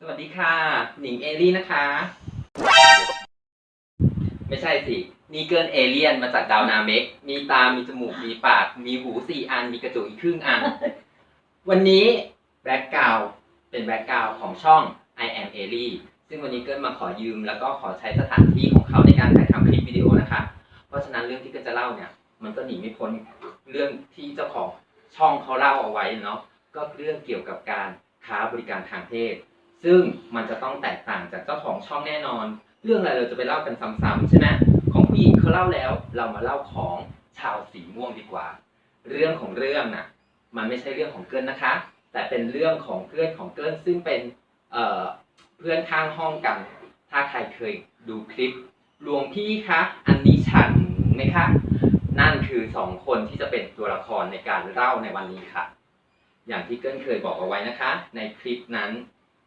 สวัสดีค่ะ หนิงเอลี่นะคะ ไม่ใช่สิ นี่เกินเอเลียนมาจากดาวนาเมก มีตา มีจมูก มีปาก มีหูสี่อัน มีกระจกอีกครึ่งอัน วันนี้แบ็กกราวเป็นแบ็กกราวของช่อง I am a l i ซึ่งวันนี้เกินมาขอยืม แล้วก็ขอใช้สถานที่ของเขาในการถ่ายทำคลิปวิดีโอนะคะ เพราะฉะนั้นเรื่องที่เกินจะเล่าเนี่ย มันก็หนีไม่พ้นเรื่องที่เจ้าของช่องเขาเล่าเอาไว้เนาะ ก็เรื่องเกี่ยวกับการค้าบริการทางเพศ ซึ่งมันจะต้องแตกต่างจากเจ้าของช่องแน่นอน เรื่องอะไรเราจะไปเล่ากันซ้ำๆใช่ไหมของผู้หญิงเขาเล่าแล้ว เรามาเล่าของชาวสีม่วงดีกว่า เรื่องของเรื่องน่ะ มันไม่ใช่เรื่องของเกินนะคะ แต่เป็นเรื่องของเพื่อนของเกินซึ่งเป็นเเพื่อนข้างห้องกัน ถ้าใครเคยดูคลิปหลวงพี่คะอันนี้ฉันไหมคะนั่นคือสองคนที่จะเป็นตัวละครในการเล่าในวันนี้ค่ะ อย่างที่เกิลเคยบอกเอาไว้นะคะ ในคลิปนั้น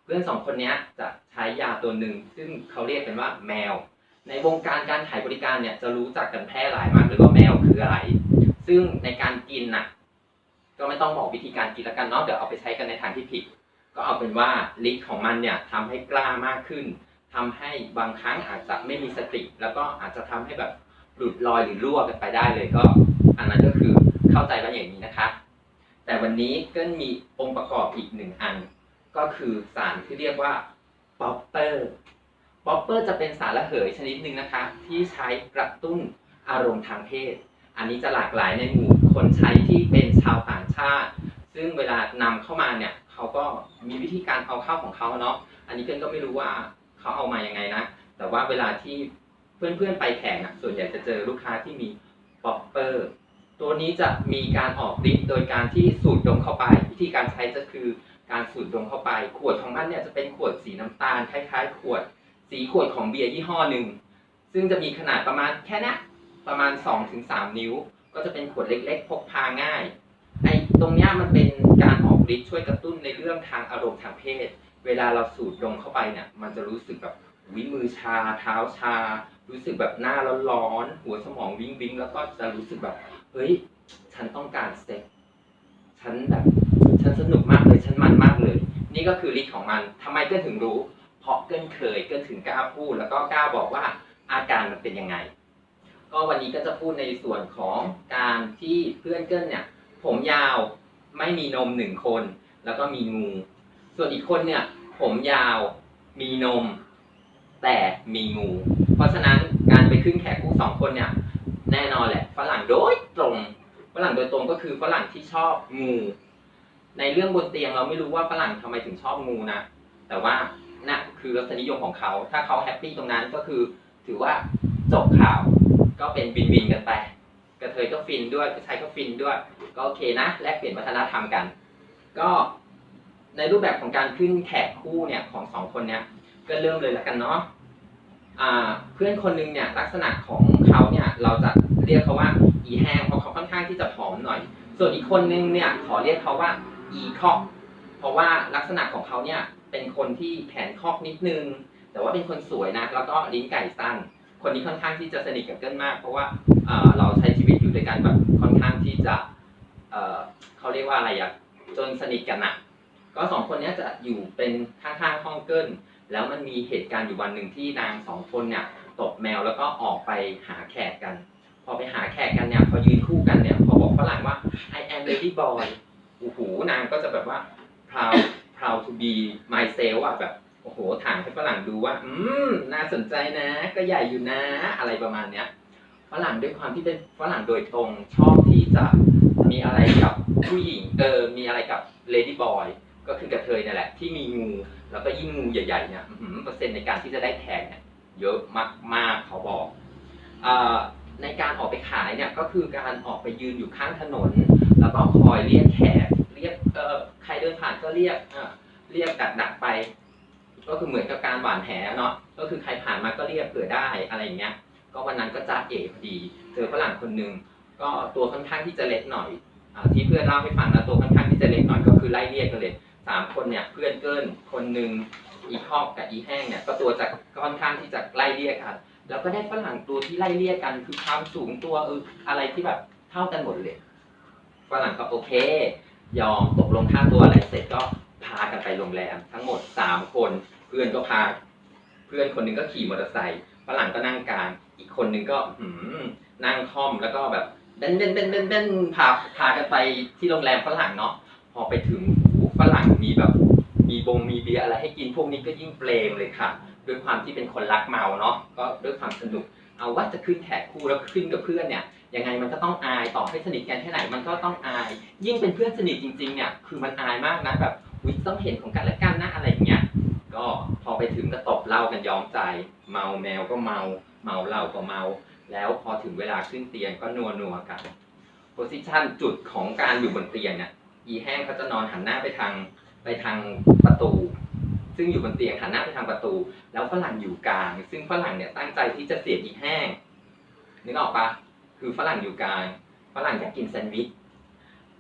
เพื่อนสองคนนี้จะใช้ยาตัวหนึ่งซึ่งเขาเรียกกันว่าแมว ในวงการการขายบริการเนี่ยจะรู้จักกันแพร่หลายมากเลยว่าแมวคืออะไร ซึ่งในการกินน่ะก็ไม่ต้องบอกวิธีการกินแล้วกันเนาะเดี๋ยวเอาไปใช้กันในทางที่ผิด ก็เอาเป็นว่าฤทธิ์ของมันเนี่ยทำให้กล้ามากขึ้นทำให้บางครั้งอาจจะไม่มีสติ แล้วก็อาจจะทำให้แบบหลุดลอยหรือรั่วกันไปได้เลยก็ อันนั้นก็คือเข้าใจว่าอย่างนี้นะคะ แต่วันนี้ก็มีองค์ประกอบอีกหนึ่งอัน ก็คือสารที่เรียกว่าป๊อปเปอร์ป๊อปเปอร์จะเป็นสารระเหยชนิดหนึ่งนะคะ ที่ใช้กระตุ้นอารมณ์ทางเพศ อันนี้จะหลากหลายในหมู่คนใช้ที่เป็นชาวต่างชาติ ซึ่งเวลานำเข้ามาเนี่ยเขาก็มีวิธีการเอาเข้าของเขาเนาะอันนี้เพื่อนก็ไม่รู้ว่าเขาเอามายังไงนะ แต่ว่าเวลาที่เพื่อนๆไปแข่งอะส่วนใหญ่จะเจอลูกค้าที่มีป๊อปเปอร์ตัวนี้จะมีการออกฤทธิ์โดยการที่สูดดมเข้าไป วิธีการใช้ก็คือ การสูดดมเข้าไป ขวดของมันเนี่ยจะเป็นขวดสีน้ำตาลคล้ายๆ ขวดสีขวดของเบียร์ยี่ห้อหนึ่งซึ่งจะมีขนาดประมาณแค่นี้ประมาณ 2-3 นิ้ว ก็จะเป็นขวดเล็กๆ พกพาง่ายไอ้ตรงเนี้ยมันเป็นการออกฤทธิ์ช่วยกระตุ้นในเรื่องทางอารมณ์ทางเพศ เวลาเราสูดดมเข้าไปเนี่ย มันจะรู้สึกแบบวิมือชา เท้าชา รู้สึกแบบหน้าร้อนๆหัวสมองวิงวิงแล้วก็จะรู้สึกแบบ เฮ้ย ฉันต้องการเซ็กฉันแบบ ฉันสนุกมากเลยฉันมันมากเลย นี่ก็คือฤทธิ์ของมันทำไมเกิลถึงรู้ เพราะเกิลเคยเกิลถึงกล้าพูด แล้วก็กล้าบอกว่าอาการมันเป็นยังไง ก็วันนี้ก็จะพูดในส่วนของการที่เพื่อนเกิลเนี่ย ผมยาวไม่มีนมหนึ่งคน แล้วก็มีงู ส่วนอีกคนเนี่ย ผมยาวมีนม แต่มีงู เพราะฉะนั้นการไปขึ้นแขกคู่สองคนเนี่ยแน่นอนแหละฝรั่งโดยตรงฝรั่งโดยตรงก็คือฝรั่งที่ชอบงู ในเรื่องบนเตียงเราไม่รู้ว่าฝรั่งทำไมถึงชอบงูนะ แต่ว่านะคือรสนิยมของเขา ถ้าเขาแฮปปี้ตรงนั้นก็คือถือว่าจบข่าวก็เป็นบินบินกันไป กระเทยก็ฟินด้วยผู้ชายก็ฟินด้วย ก็โอเคนะแลกเปลี่ยนวัฒนธรรมกัน ก็ในรูปแบบของการขึ้นแขกคู่เนี่ยของสองคนเนี่ยก็เริ่มเลยแล้วกันเนาะอ่าเพื่อนคนหนึงเนี่ยลักษณะของเขาเนี่ยเราจะเรียกเขาว่าอีแห้งเพราะเขาค่อนข้างที่จะผอมหน่อย ส่วนอีกคนนึงเนี่ยขอเรียกเขาว่า อีคอกเพราะว่าลักษณะของเขาเนี่ยเป็นคนที่แขนคอกนิดนึง แต่ว่าเป็นคนสวยนะ แล้วก็ลิ้นไก่สั้น คนนี้ค่อนข้างที่จะสนิทกับเกินมาก เพราะว่าเราใช้ชีวิตอยู่ด้วยกันแบบค่อนข้างที่จะเขาเรียกว่าอะไรอะจนสนิทกันอะก็สองคนนี้จะอยู่เป็นข้างๆห้องเกินแล้วมันมีเหตุการณ์อยู่วันหนึ่งที่นางสองคนเนี่ยตกแมวแล้วก็ออกไปหาแขกกัน พอไปหาแขกกันเนี่ยพอยืนคู่กันเนี่ยพอบอกฝรั่งว่า I am lady boy โอ้โหนางก็จะแบบว่า proud proud to be myself อะแบบโอ้โหถ่ายให้ฝรั่งดูว่า อืมน่าสนใจนะ ก็ใหญ่อยู่นะ อะไรประมาณเนี้ยฝรั่งด้วยความที่เป็นฝรั่งโดยตรงชอบที่จะมีอะไรกับผู้หญิงเออมีอะไรกับ lady boy ก็คือกระเทยนี่แหละ ที่มีงู แล้วก็ยิ่งงูใหญ่ๆเนี่ยเปอร์เซ็นต์ในการที่จะได้แทงเนี่ยเยอะมากๆเขาบอกอในการออกไปขายเนี่ยก็คือการออกไปยืนอยู่ข้างถนน แล้วก็คอยเรียกแขกเรียกเออใครเดินผ่านก็เรียกอะเรียกดักๆไป ก็คือเหมือนกับการหวานแหเนาะก็คือใครผ่านมาก็เรียกเผื่อได้อะไรอย่างเงี้ย ก็วันนั้นก็จ้าเอ๋พอดี เจอฝรั่งคนนึงก็ตัวค่อนข้างที่จะเล็กหน่อยอที่เพื่อนเล่าให้ฟังนะตัวค่อนข้างที่จะเล็กหน่อยก็คือไล่เรียกกันเลยสามคนเนี่ยเพื่อนเกินคนหนึ่งอีคอกกับอีแห้งเนี่ยก็ตัวจะค่อนข้างที่จะไล่เรียกกันแล้วก็ได้ฝรั่งตัวที่ไล่เรียกกันคือความสูงตัวเอออะไรที่แบบเท่ากันหมดเลย ฝรั่งก็โอเค ยอมตกลงค่าตัวอะไรเสร็จก็พากันไปโรงแรม ทั้งหมดสามคน เพื่อนก็พา เพื่อนคนหนึงก็ขี่มอเตอร์ไซค์ฝรั่งก็นั่งกลาง อีกคนนึงก็หืมนั่งค่อมแล้วก็แบบเบนเบนเบนเบนเบนพาพากันไปที่โรงแรมฝรั่งเนาะพอไปถึงหูฝรั่งมีแบบ มีบงมีเบียร์อะไรให้กินพวกนี้ก็ยิ่งเปลมเลยค่ะ ด้วยความที่เป็นคนรักเมาเนาะก็ด้วยความสนุกเอาว่าจะขึ้นแขกคู่แล้วขึ้นกับเพื่อนเนี่ย ยังไงมันก็ต้องอายต่อให้สนิทกันแค่ไหนมันก็ต้องอาย ยิ่งเป็นเพื่อนสนิทจริงๆเนี่ยคือมันอายมากนะแบบวิต้องเห็นของกันและกันนะอะไรอย่างเงี้ยก็พอไปถึงก็ตบเหล้ากันยอมใจ เมาแมวก็เมาเมาเหล้าก็เมา แล้วพอถึงเวลาขึ้นเตียงก็นัวนัวกันโพสิชันจุดของการอยู่บนเตียงเนี่ยอีแห้งเขาจะนอนหันหน้าไปทางไปทางประตู ซึ่งอยู่บนเตียงหันหน้าไปทางประตู แล้วฝรั่งอยู่กลาง ซึ่งฝรั่งเนี่ยตั้งใจที่จะเสียบอีแห้งนึกออกปะ คือฝรั่งอยู่กลางฝรั่งอยากกินแซนด์วิช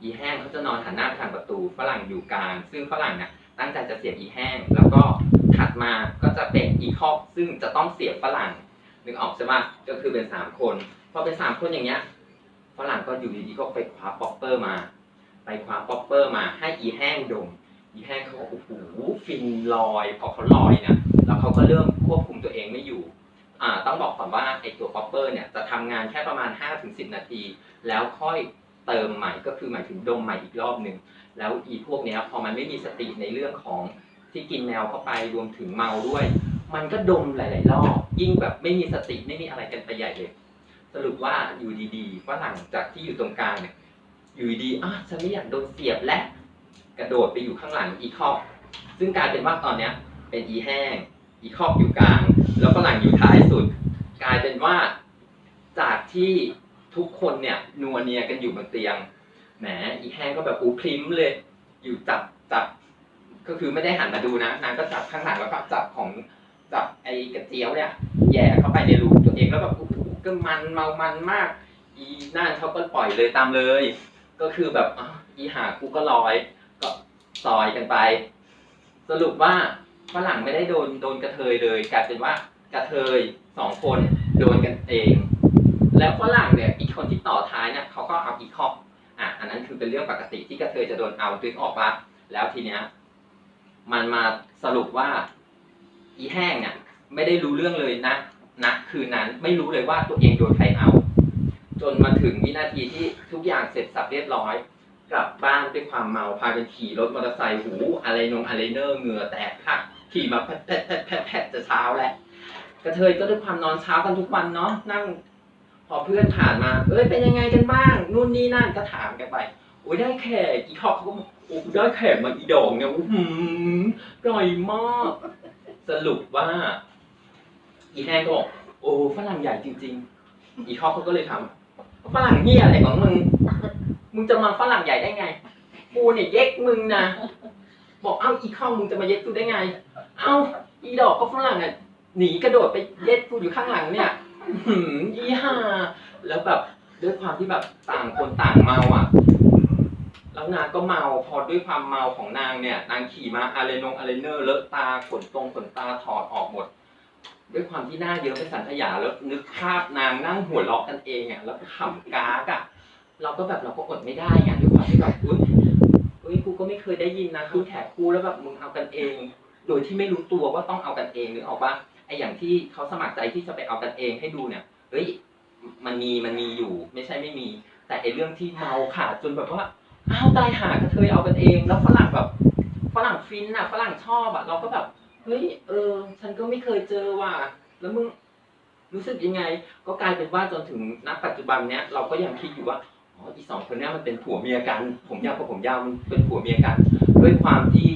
อีแห้งเขาจะนอนหันหน้าทางประตูฝรั่งอยู่กลาง ซึ่งฝรั่งเนี่ยตั้งใจจะเสียบอีแห้ง แล้วก็ถัดมาก็จะเป็นอีคอกซึ่งจะต้องเสียบฝรั่งนึกออกใช่ไหมก็คือเป็นสามคนพอเป็นสามคนอย่างเงี้ยฝรั่งก็อยู่ดีๆก็ไปคว้าป๊อปเปอร์มา ไปคว้าป๊อปเปอร์มาให้อีแห้งดมอีแห้งเขาก็โอ้โหฟินลอยพอเขาลอยเนี่ยแล้วเขาก็เริ่มควบคุมตัวเองไม่อยู่ อ่าต้องบอกก่อนว่าไอตัวป๊อปเปอร์เนี่ยจะทำงานแค่ประมาณ 5-10 นาที แล้วค่อยเติมใหม่ก็คือหมายถึงดมใหม่อีกรอบหนึ่งแล้วอีพวกเนี้ยพอมันไม่มีสติในเรื่องของที่กินแมวเข้าไปรวมถึงเมาด้วย มันก็ดมหลาย ๆ รอบยิ่งแบบไม่มีสติไม่มีอะไรกันไปใหญ่เลย สรุปว่าอยู่ดีๆฝรั่งจากที่อยู่ตรงกลางเนี่ยอยู่ดีๆอะฉันไม่อยากโดนเสียบและ กระโดดไปอยู่ข้างหลังอีคอกซึ่งกลายเป็นว่าตอนเนี้ยเป็นอีแห้ง อีคอกอยู่กลาง แล้วฝรั่งอยู่ท้ายสุด กลายเป็นว่าจากที่ทุกคนเนี่ยนัวเนียกันอยู่บนเตียงแหมอีแห้งก็แบบอู้พริ้มเลย อยู่จับจับ ก็คือไม่ได้หันมาดูนะนางก็จับข้างหลังแล้วก็จับของจับไอ้กระเจียวเนี่ยแย่เข้าไปในรูตัวเองแล้วแบบโอ้ก็มันเมามันมาก อีนั่นเขาก็ปล่อยเลยตามเลย ก็คือแบบอีหากูก็ลอย ก็ซอยกันไป สรุปว่า ฝรั่งไม่ได้โดนโดนกระเทยเลยกลายเป็นว่ากระเทยสองคนโดนกันเอง แล้วฝรั่งเนี่ยอีกคนที่ต่อท้ายเนี่ยเขาก็เอาอีคอกอะอันนั้นคือเป็นเรื่องปกติที่กระเทยจะโดนเอาดึงออกมาแล้วทีเนี้ยมันมาสรุปว่าอีแห้งเนี่ยไม่ได้รู้เรื่องเลยนะนะคืนนั้นไม่รู้เลยว่าตัวเองโดนใครเอา จนมาถึงวินาทีที่ทุกอย่างเสร็จสับเรียบร้อย กลับบ้านด้วยความเมาพากันขี่รถมอเตอร์ไซค์หูอะไรนงอะไรเนอร์เหงื่อแตกพัก ขี่มาแพดแพดแพดแพดแพดจะเช้าแล้วกระเทยก็ด้วยความนอนเช้ากันทุกวันเนาะนั่ง พอเพื่อนผ่านมา เอ้ยเป็นยังไงกันบ้างนู่นนี่นั่นก็ถามกันไปโอ้ยได้แขกอีทอกเขาก็บอกโอ้ยได้แขกมาอีดองเนี่ยอื้อหืออร่อยมากสรุปว่า อีแห้งก็บอกโอ้ฝรั่งใหญ่จริง ๆ อีทอกเขาก็เลยถามฝรั่งเฮียอะไรของมึง มึงจะมาฝรั่งใหญ่ได้ไง กูเนี่ยเย็กมึงนะ บอกเอ้าอีเข้ามึงจะมาเย็ดกูได้ไง เอ้าอีดอกก็ฝรั่งอะหนีกระโดดไปเย็ดกูอยู่ข้างหลังเนี่ยหืมอีห่าแล้วแบบด้วยความที่แบบต่างคนต่างเมาอะ แล้วนางก็เมาพอด้วยความเมาของนางเนี่ย นางขี่มาอะไรนงอะไรเนอร์เลอะตาขนตรงขนตาถอดออกหมด ด้วยความที่หน้าเยอะเป็นสันทยาแล้วนึกภาพนางนั่งหัวเราะกันเองอะแล้วขำกากอะเราก็แบบเราก็อดไม่ได้ไงด้วยความที่แบบอุ้ย ไม่เคยได้ยินนะคือแขกกูแล้วแบบมึงเอากันเอง โดยที่ไม่รู้ตัวว่าต้องเอากันเองนึกออกปะไออย่างที่เขาสมัครใจที่จะไปเอากันเองให้ดูเนี่ยเฮ้ยมันมีมันมีอยู่ ไม่ใช่ไม่มี แต่ไอเรื่องที่เมาขาดจนแบบว่าอ้าวตายหากระเทยเอากันเอง แล้วฝรั่งแบบฝรั่งฟินอะฝรั่งชอบอะเราก็แบบเฮ้ยเออ ฉันก็ไม่เคยเจอว่ะแล้วมึงรู้สึกยังไง ก็กลายเป็นว่าจนถึงณปัจจุบันเนี้ยเราก็ยังคิดอยู่ว่า อ๋ออีสองคนนี้มันเป็นผัวเมียกัน ผมยาวกับผมยาวมันเป็นผัวเมียกัน ด้วยความที่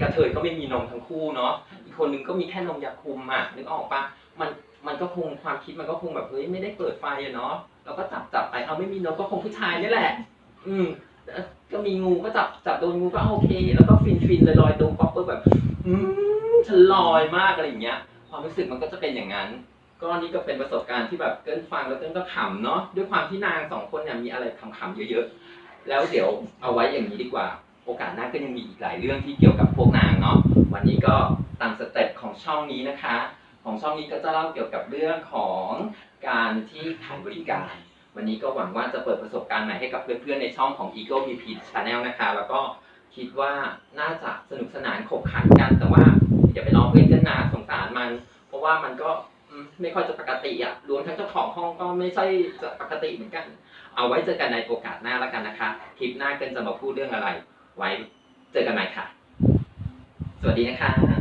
กระเทยก็ไม่มีนมทั้งคู่เนาะอีกคนนึงก็มีแค่นมยาคุมอะนึกออกปะมันมันก็คงความคิดมันก็คงแบบเฮ้ยไม่ได้เปิดไฟอะเนาะเราก็จับจับไปเอาไม่มีนมก็คงผู้ชายนี่แหละ อืมก็มีงูก็จับจับโดนงูก็โอเค แล้วก็ฟินฟินลอยลอยตรงป๊อปเปอร์แบบ อืมฉันลอยมากอะไรอย่างเงี้ย ความรู้สึกมันก็จะเป็นอย่างนั้น ก็นี่ก็เป็นประสบการณ์ที่แบบเกินฟังแล้วเกินก็ขำเนาะด้วยความที่นางสองคนเนี่ยมีอะไรขำๆเยอะๆ แล้วเดี๋ยวเอาไว้อย่างนี้ดีกว่า โอกาสหน้าก็ยังมีอีกหลายเรื่องที่เกี่ยวกับพวกนางเนาะวันนี้ก็ตามสเต็ปของช่องนี้นะคะ ของช่องนี้ก็จะเล่าเกี่ยวกับเรื่องของการที่ขายบริการ วันนี้ก็หวังว่าจะเปิดประสบการณ์ใหม่ให้กับเพื่อนๆในช่องของ Eagle PP Channel นะคะ แล้วก็คิดว่าน่าจะสนุกสนานขบขันกันแต่ว่าอย่าไปล้อเพื่อนกันนะสงสารมัน เพราะว่ามันก็ ไม่ค่อยจะปกติอะรวมทั้งเจ้าของห้องก็ไม่ใช่จะปกติเหมือนกัน เอาไว้เจอกันในโอกาสหน้าแล้วกันนะคะคลิปหน้าเกินจะมาพูดเรื่องอะไร ไว้เจอกันใหม่ค่ะ สวัสดีนะคะ